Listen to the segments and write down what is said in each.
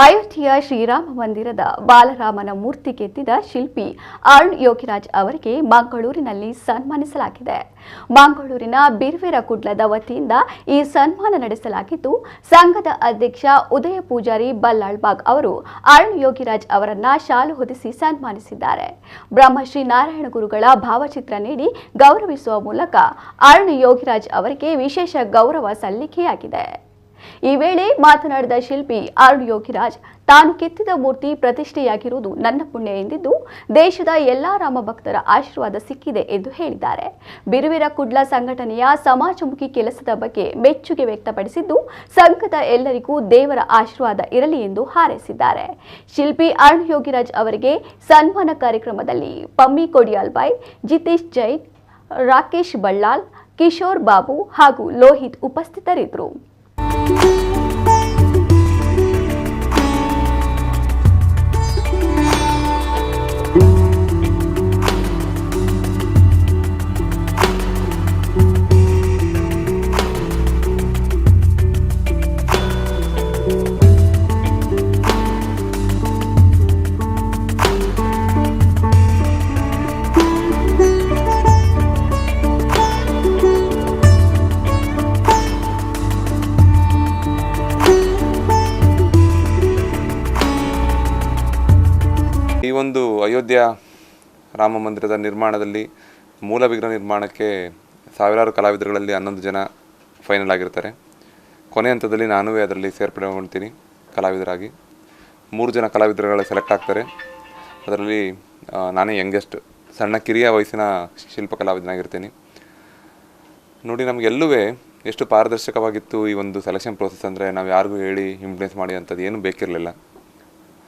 ಅಯೋಧ್ಯೆಯ ಶ್ರೀರಾಮ ಮಂದಿರದ ಬಾಲರಾಮನ ಮೂರ್ತಿ ಕೆತ್ತಿದ ಶಿಲ್ಪಿ ಅರುಣ್ ಯೋಗಿರಾಜ್ ಅವರಿಗೆ ಮಂಗಳೂರಿನಲ್ಲಿ ಸನ್ಮಾನಿಸಲಾಗಿದೆ. ಮಂಗಳೂರಿನ ಬಿರ್ವೆರ ಕುಡ್ಲದ ವತಿಯಿಂದ ಈ ಸನ್ಮಾನ ನಡೆಸಲಾಗಿದ್ದು, ಸಂಘದ ಅಧ್ಯಕ್ಷ ಉದಯ ಪೂಜಾರಿ ಬಲ್ಲಾಳ್ಬಾಗ್ ಅವರು ಅರುಣ್ ಯೋಗಿರಾಜ್ ಅವರನ್ನ ಶಾಲು ಹೊದಿಸಿ ಸನ್ಮಾನಿಸಿದ್ದಾರೆ. ಬ್ರಹ್ಮಶ್ರೀ ನಾರಾಯಣ ಗುರುಗಳ ಭಾವಚಿತ್ರ ನೀಡಿ ಗೌರವಿಸುವ ಮೂಲಕ ಅರುಣ್ ಯೋಗಿರಾಜ್ ಅವರಿಗೆ ವಿಶೇಷ ಗೌರವ ಸಲ್ಲಿಕೆಯಾಗಿದೆ. ಈ ವೇಳೆ ಮಾತನಾಡಿದ ಶಿಲ್ಪಿ ಆರ್ ಯೋಗಿರಾಜ್, ತಾನು ಕೆತ್ತಿದ ಮೂರ್ತಿ ಪ್ರತಿಷ್ಠೆಯಾಗಿರುವುದು ನನ್ನ ಪುಣ್ಯ ಎಂದಿದ್ದು, ದೇಶದ ಎಲ್ಲಾ ರಾಮ ಭಕ್ತರ ಆಶೀರ್ವಾದ ಸಿಕ್ಕಿದೆ ಎಂದು ಹೇಳಿದ್ದಾರೆ. ಬಿರುವಿರ ಕುಡ್ಲ ಸಂಘಟನೆಯ ಸಮಾಜಮುಖಿ ಕೆಲಸದ ಬಗ್ಗೆ ಮೆಚ್ಚುಗೆ ವ್ಯಕ್ತಪಡಿಸಿದ್ದು, ಸಂಘದ ಎಲ್ಲರಿಗೂ ದೇವರ ಆಶೀರ್ವಾದ ಇರಲಿ ಎಂದು ಹಾರೈಸಿದ್ದಾರೆ. ಶಿಲ್ಪಿ ಅರುಣ್ ಯೋಗಿರಾಜ್ ಅವರಿಗೆ ಸನ್ಮಾನ ಕಾರ್ಯಕ್ರಮದಲ್ಲಿ ಪಮ್ಮಿ ಕೊಡಿಯಾಲ್ಬಾಯ್, ಜಿತೇಶ್ ಜೈನ್, ರಾಕೇಶ್ ಬಳ್ಳಾಲ್ ಕಿಶೋರ್ ಬಾಬು ಹಾಗೂ ಲೋಹಿತ್ ಉಪಸ್ಥಿತರಿದ್ದರು. ಈ ಒಂದು ಅಯೋಧ್ಯ ರಾಮ ಮಂದಿರದ ನಿರ್ಮಾಣದಲ್ಲಿ ಮೂಲ ವಿಗ್ರಹ ನಿರ್ಮಾಣಕ್ಕೆ ಸಾವಿರಾರು ಕಲಾವಿದರುಗಳಲ್ಲಿ ಹನ್ನೊಂದು ಜನ ಫೈನಲ್ ಆಗಿರ್ತಾರೆ. ಕೊನೆ ಹಂತದಲ್ಲಿ ನಾನೂ ಅದರಲ್ಲಿ ಸೇರ್ಪಡೆಗೊಳ್ತೀನಿ ಕಲಾವಿದರಾಗಿ. ಮೂರು ಜನ ಕಲಾವಿದರುಗಳು ಸೆಲೆಕ್ಟ್ ಆಗ್ತಾರೆ. ಅದರಲ್ಲಿ ನಾನೇ ಯಂಗೆಸ್ಟ್ ಸಣ್ಣ ಕಿರಿಯ ವಯಸ್ಸಿನ ಶಿಲ್ಪ ಕಲಾವಿದನಾಗಿರ್ತೀನಿ. ನೋಡಿ ನಮಗೆಲ್ಲೂ ಎಷ್ಟು ಪಾರದರ್ಶಕವಾಗಿತ್ತು ಈ ಒಂದು ಸೆಲೆಕ್ಷನ್ ಪ್ರೋಸೆಸ್ ಅಂದರೆ ನಾವು ಯಾರಿಗೂ ಹೇಳಿ ಇಂಪ್ಲೆನ್ಸ್ ಮಾಡಿ ಅಂಥದ್ದು ಏನೂ ಬೇಕಿರಲಿಲ್ಲ.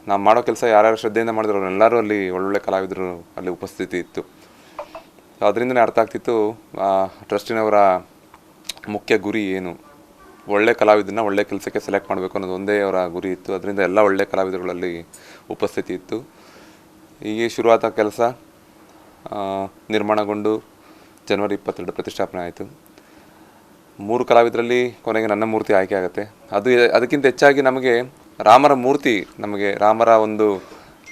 ನಾವು ಮಾಡೋ ಕೆಲಸ ಯಾರ್ಯಾರು ಶ್ರದ್ಧೆಯಿಂದ ಮಾಡಿದ್ರು ಎಲ್ಲರೂ ಅಲ್ಲಿ ಒಳ್ಳೊಳ್ಳೆ ಕಲಾವಿದರು ಅಲ್ಲಿ ಉಪಸ್ಥಿತಿ ಇತ್ತು. ಅದರಿಂದನೇ ಅರ್ಥ ಆಗ್ತಿತ್ತು ಟ್ರಸ್ಟಿನವರ ಮುಖ್ಯ ಗುರಿ ಏನು. ಒಳ್ಳೆ ಕಲಾವಿದನ್ನ ಒಳ್ಳೆ ಕೆಲಸಕ್ಕೆ ಸೆಲೆಕ್ಟ್ ಮಾಡಬೇಕು ಅನ್ನೋದು ಒಂದೇ ಅವರ ಗುರಿ ಇತ್ತು. ಅದರಿಂದ ಎಲ್ಲ ಒಳ್ಳೆ ಕಲಾವಿದರುಗಳಲ್ಲಿ ಉಪಸ್ಥಿತಿ ಇತ್ತು. ಹೀಗೆ ಶುರುವಾದ ಕೆಲಸ ನಿರ್ಮಾಣಗೊಂಡು ಜನವರಿ ಇಪ್ಪತ್ತೆರಡು ಪ್ರತಿಷ್ಠಾಪನೆ ಆಯಿತು. ಮೂರು ಕಲಾವಿದರಲ್ಲಿ ಕೊನೆಗೆ ನನ್ನ ಮೂರ್ತಿ ಆಯ್ಕೆ ಆಗುತ್ತೆ. ಅದು ಅದಕ್ಕಿಂತ ಹೆಚ್ಚಾಗಿ ನಮಗೆ ರಾಮರ ಮೂರ್ತಿ ನಮಗೆ, ರಾಮರ ಒಂದು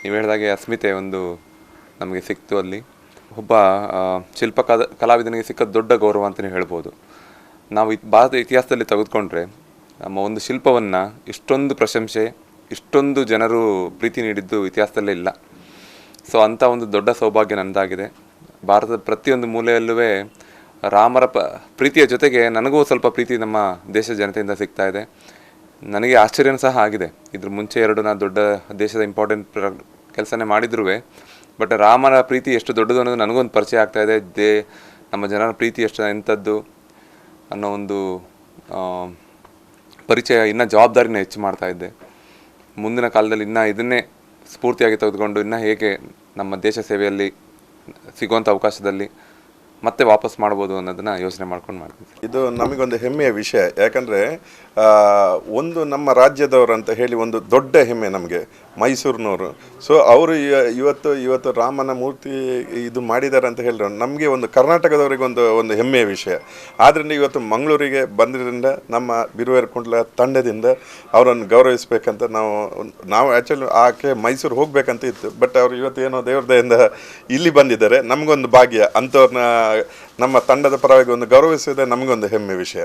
ನೀವು ಹೇಳಿದಾಗೆ ಅಸ್ಮಿತೆ ಒಂದು ನಮಗೆ ಸಿಕ್ತು ಅಲ್ಲಿ. ಒಬ್ಬ ಶಿಲ್ಪ ಕಲಾವಿದನಿಗೆ ಸಿಕ್ಕ ದೊಡ್ಡ ಗೌರವ ಅಂತಲೇ ಹೇಳ್ಬೋದು. ನಾವು ಇತ್ ಭಾರತ ಇತಿಹಾಸದಲ್ಲಿ ತೆಗೆದುಕೊಂಡ್ರೆ ನಮ್ಮ ಒಂದು ಶಿಲ್ಪವನ್ನು ಇಷ್ಟೊಂದು ಪ್ರಶಂಸೆ, ಇಷ್ಟೊಂದು ಜನರು ಪ್ರೀತಿ ನೀಡಿದ್ದು ಇತಿಹಾಸದಲ್ಲೇ ಇಲ್ಲ. ಸೊ ಅಂಥ ಒಂದು ದೊಡ್ಡ ಸೌಭಾಗ್ಯ ನನ್ನದಾಗಿದೆ ಭಾರತದ ಪ್ರತಿಯೊಂದು ಮೂಲೆಯಲ್ಲೂ ರಾಮರ ಪ, ಪ್ರೀತಿಯ ಜೊತೆಗೆ ನನಗೂ ಸ್ವಲ್ಪ ಪ್ರೀತಿ ನಮ್ಮ ದೇಶದ ಜನತೆಯಿಂದ ಸಿಗ್ತಾ ಇದೆ. ನನಗೆ ಆಶ್ಚರ್ಯನೂ ಸಹ ಆಗಿದೆ. ಇದ್ರ ಮುಂಚೆ ಎರಡು ನಾನು ದೊಡ್ಡ ದೇಶದ ಇಂಪಾರ್ಟೆಂಟ್ ಪ್ರ, ಕೆಲಸನೇ ಮಾಡಿದ್ರೂ ಬಟ್ ರಾಮರ ಪ್ರೀತಿ ಎಷ್ಟು ದೊಡ್ಡದು ಅನ್ನೋದು ನನಗೊಂದು ಪರಿಚಯ ಆಗ್ತಾ ಇದೆ. ದೇ, ನಮ್ಮ ಜನರ ಪ್ರೀತಿ ಎಷ್ಟು ಎಂಥದ್ದು. ಅನ್ನೋ ಒಂದು ಪರಿಚಯ ಇನ್ನೂ ಜವಾಬ್ದಾರಿನ ಹೆಚ್ಚು ಮಾಡ್ತಾ ಇದ್ದೆ. ಮುಂದಿನ ಕಾಲದಲ್ಲಿ ಇನ್ನೂ ಇದನ್ನೇ ಸ್ಫೂರ್ತಿಯಾಗಿ ತೆಗೆದುಕೊಂಡು ಇನ್ನೂ ಹೇಗೆ ನಮ್ಮ ದೇಶ ಸೇವೆಯಲ್ಲಿ ಸಿಗುವಂಥ ಅವಕಾಶದಲ್ಲಿ ಮತ್ತೆ ವಾಪಸ್ ಮಾಡ್ಬೋದು ಅನ್ನೋದನ್ನ ಯೋಚನೆ ಮಾಡ್ಕೊಂಡು ಮಾಡ್ತೀವಿ ಇದು ನಮಗೊಂದು ಹೆಮ್ಮೆಯ ವಿಷಯ. ಯಾಕಂದರೆ ಒಂದು ನಮ್ಮ ರಾಜ್ಯದವರು ಅಂತ ಹೇಳಿ ಒಂದು ದೊಡ್ಡ ಹೆಮ್ಮೆ ನಮಗೆ, ಮೈಸೂರಿನವರು. ಸೊ ಅವರು ಇವತ್ತು ಇವತ್ತು ರಾಮನ ಮೂರ್ತಿ ಇದು ಮಾಡಿದ್ದಾರೆ ಅಂತ ಹೇಳಿದ್ರು ನಮಗೆ ಒಂದು ಕರ್ನಾಟಕದವರಿಗೆ ಒಂದು ಒಂದು ಹೆಮ್ಮೆಯ ವಿಷಯ. ಆದ್ದರಿಂದ ಇವತ್ತು ಮಂಗಳೂರಿಗೆ ಬಂದಿದ್ದರಿಂದ ನಮ್ಮ ಬಿರುವೇರ್ಕುಂಡ್ಲ ತಂಡದಿಂದ ಅವರನ್ನು ಗೌರವಿಸಬೇಕಂತ ನಾವು ನಾವು ಆ್ಯಕ್ಚುಲಿ ಆಕೆ ಮೈಸೂರು ಹೋಗಬೇಕಂತ ಇತ್ತು. ಬಟ್ ಅವರು ಇವತ್ತು ಏನೋ ದೇವ್ರದೆಯಿಂದ ಇಲ್ಲಿ ಬಂದಿದ್ದಾರೆ. ನಮಗೊಂದು ಭಾಗ್ಯ. ಅಂಥವ್ರನ್ನ ನಮ್ಮ ತಂಡದ ಪರವಾಗಿ ಒಂದು ಗೌರವಿಸಿದೆ ನಮಗೊಂದು ಹೆಮ್ಮೆ ವಿಷಯ.